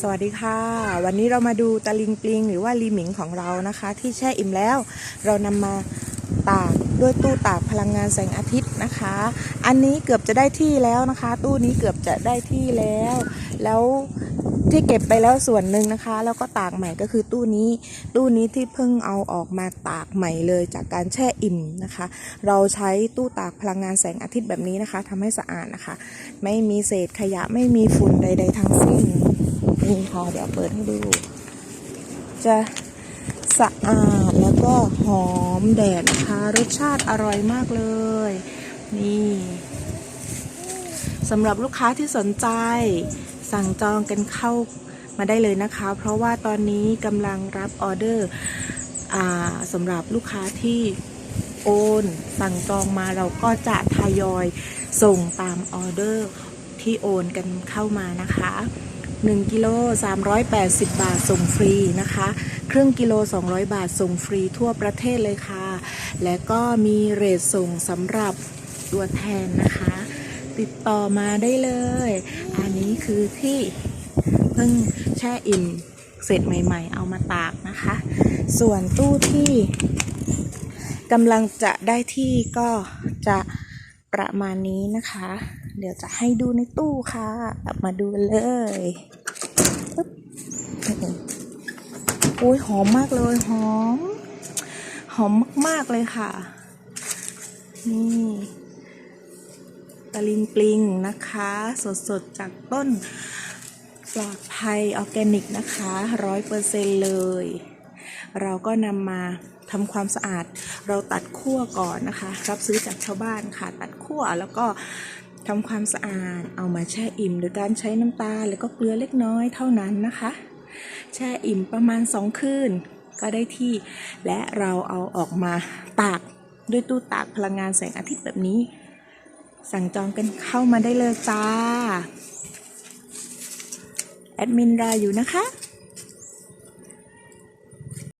สวัสดีค่ะ วันนี้เรามาดูตะลิงปลิง หรือว่าลีหมิงของเรานะคะ ที่แช่อิ่มแล้ว เรานำมาตากด้วยตู้ตากพลังงานแสงอาทิตย์นะคะ อันนี้เกือบจะได้ที่แล้วนะคะ ตู้นี้เกือบจะได้ที่แล้ว แล้วที่เก็บไปแล้วส่วนหนึ่งนะคะ แล้วก็ตากใหม่ก็คือตู้นี้ ตู้นี้ที่เพิ่งเอาออกมาตากใหม่เลยจากการแช่อิ่มนะคะ เราใช้ตู้ตากพลังงานแสงอาทิตย์แบบนี้นะคะทำให้สะอาดนะคะ ไม่มีเศษขยะไม่มีฝุ่นใด ๆ ทั้งสิ้น นี่ค่ะเดี๋ยวเปิดให้ดู จะสะอาดแล้วก็หอมแดดนะคะรสชาติอร่อยมากเลย นี่สำหรับลูกค้าที่สนใจ สั่งจองกันเข้ามาได้เลยนะคะ เพราะว่าตอนนี้กำลังรับออเดอร์สำหรับลูกค้าที่โอนสั่งจองมาเราก็จะทยอยส่งตามออเดอร์ที่โอนกันเข้ามานะคะ 1กิโล380 บาทส่งฟรีนะคะ ครึ่งกิโล 200 บาทส่งฟรีทั่วประเทศเลยค่ะ และก็มีเรทส่งสำหรับตัวแทนนะคะ ติดต่อมาได้เลย อันนี้คือที่เพิ่งแช่อิ่มเสร็จใหม่ ๆ เอามาตากนะคะ ส่วนตู้ที่กำลังจะได้ที่ก็จะประมาณนี้นะคะ เดี๋ยวจะให้ดูในตู้ค่ะ มาดูกันเลยปึ๊บโอ้ยหอมมากเลยหอม หอมมาก ๆ เลยค่ะ นี่ตะลิงปลิงนะคะ สดๆ จากต้นปลอดภัยออร์แกนิกนะคะร้อยเปอร์เซ็นเลย เราก็นำมาทำความสะอาด เราตัดขั้วก่อนนะคะ รับซื้อจากชาวบ้านค่ะ ตัดขั้วแล้วก็ ทำความสะอาดเอามาแช่อิ่มโดยการใช้น้ำตาลแล้วก็เกลือเล็กน้อยเท่านั้นนะคะ แช่อิ่มประมาณสองคืนก็ได้ที่ และเราเอาออกมาตากด้วยตู้ตากพลังงานแสงอาทิตย์แบบนี้ สั่งจองกันเข้ามาได้เลยจ้า แอดมินรออยู่นะคะ